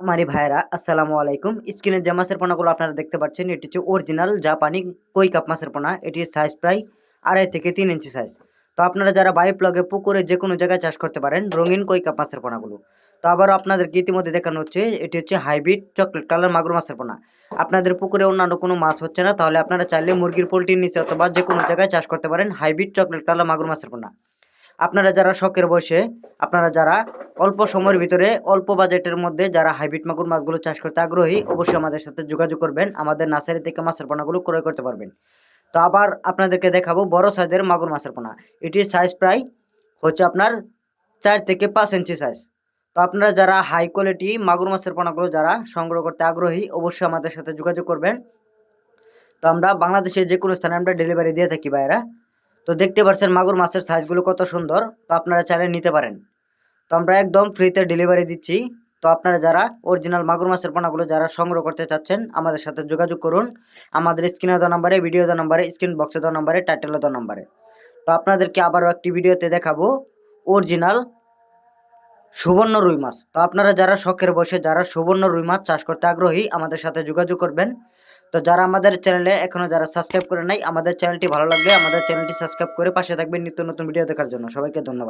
মারি ভাইরা আসসালামু আলাইকুম স্ক্রিনের যে মাছের পোনাগুলো আপনারা দেখতে পাচ্ছেন এটি হচ্ছে অরিজিনাল জাপানি কই কাপ মাছের পোনা এটির সাইজ প্রায় আড়াই থেকে তিন ইঞ্চি সাইজ তো আপনারা যারা বাই প্লগে পুকুরে যে কোনো জায়গায় চাষ করতে পারেন রঙিন কই কাপ মাছের পোনাগুলো তো আবারও আপনাদেরকে ইতিমধ্যে দেখানো হচ্ছে এটি হচ্ছে হাইব্রিড চকলেট কালার মাগুর মাছের পোনা আপনাদের পুকুরে অন্যান্য কোনো মাছ হচ্ছে না তাহলে আপনারা চাইলে মুরগির পোলট্রির নিচে অথবা যে কোনো জায়গায় চাষ করতে পারেন হাইব্রিড চকলেট কালার মাগুর মাছের পোনা আপনারা যারা শখের বসে আপনারা যারা অল্প সময়ের ভিতরে অল্প বাজেটের মধ্যে যারা হাইব্রিড মাগুর মাছগুলো চাষ করতে আগ্রহী, অবশ্যই আমাদের সাথে যোগাযোগ করবেন। আমাদের নার্সারি থেকে মাছের পোনাগুলো ক্রয় করতে পারবেন। তো আবার আপনাদেরকে দেখাবো বড় সাইজের মাগুর মাছের পোনা। এটির সাইজ প্রায় হচ্ছে আপনার চার থেকে পাঁচ ইঞ্চি সাইজ তো আপনারা যারা হাই কোয়ালিটি মাগুর মাছের পোনাগুলো যারা সংগ্রহ করতে আগ্রহী, অবশ্যই আমাদের সাথে যোগাযোগ করবেন। তো আমরা বাংলাদেশের যে কোনো স্থানে আমরা ডেলিভারি দিয়ে থাকি বাইরা তো দেখতে পাচ্ছেন মাগুর মাছের সাইজগুলো কত সুন্দর। তো আপনারা চাইলে নিতে পারেন। তো আমরা একদম ফ্রিতে ডেলিভারি দিচ্ছি। তো আপনারা যারা অরিজিনাল মাগুর মাছের পোনাগুলো যারা সংগ্রহ করতে চাচ্ছেন, আমাদের সাথে যোগাযোগ করুন। আমাদের স্ক্রিনে দেওয়া নাম্বারে ভিডিও দেওয়া নাম্বারে স্ক্রিন বক্সে দেওয়া নাম্বারে টাইটেলে দেওয়া নাম্বারে তো আপনাদেরকে আবারও একটি ভিডিওতে দেখাবো অরিজিনাল সুবর্ণ রুই মাছ। তো আপনারা যারা শখের বসে, যারা সুবর্ণ রুই মাছ চাষ করতে আগ্রহী, আমাদের সাথে যোগাযোগ করবেন। তো যারা আমাদের চ্যানেলে এখনও যারা সাবস্ক্রাইব করে নাই, আমাদের চ্যানেলটি ভালো লাগলে আমাদের চ্যানেলটি সাবস্ক্রাইব করে পাশে থাকবেন নিত্য নতুন ভিডিও দেখার জন্য। সবাইকে ধন্যবাদ।